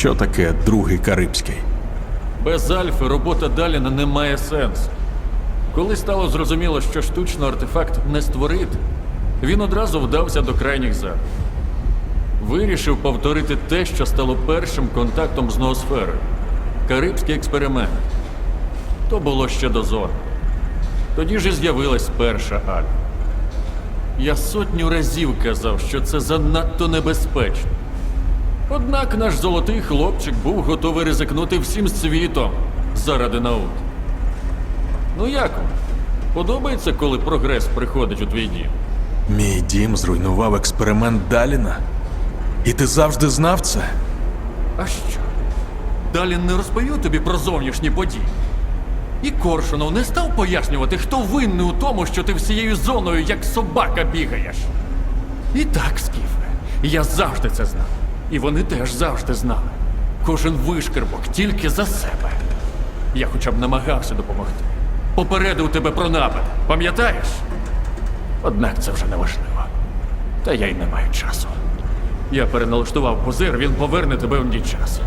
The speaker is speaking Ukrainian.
Що таке другий Карибський? Без Альфи робота Даліна не має сенсу. Коли стало зрозуміло, що штучно артефакт не створити, він одразу вдався до крайніх заходів. Вирішив повторити те, що стало першим контактом з ноосферою Карибський експеримент. То було ще до зору. Тоді ж і з'явилась перша Альфа. Я сотню разів казав, що це занадто небезпечно. Однак наш золотий хлопчик був готовий ризикнути всім світом заради науки. Ну як вам? Подобається, коли прогрес приходить у твій дім? Мій дім зруйнував експеримент Даліна? І ти завжди знав це? А що? Далі не розповів тобі про зовнішні події. І Коршунов не став пояснювати, хто винний у тому, що ти всією зоною як собака бігаєш. І так, Скіфе, я завжди це знав. І вони теж завжди знали. Кожен вишкербок тільки за себе. Я хоча б намагався допомогти. Попередив тебе про напад, пам'ятаєш? Однак це вже не важливо. Та я й не маю часу. Я переналаштував позир, він поверне тебе в час.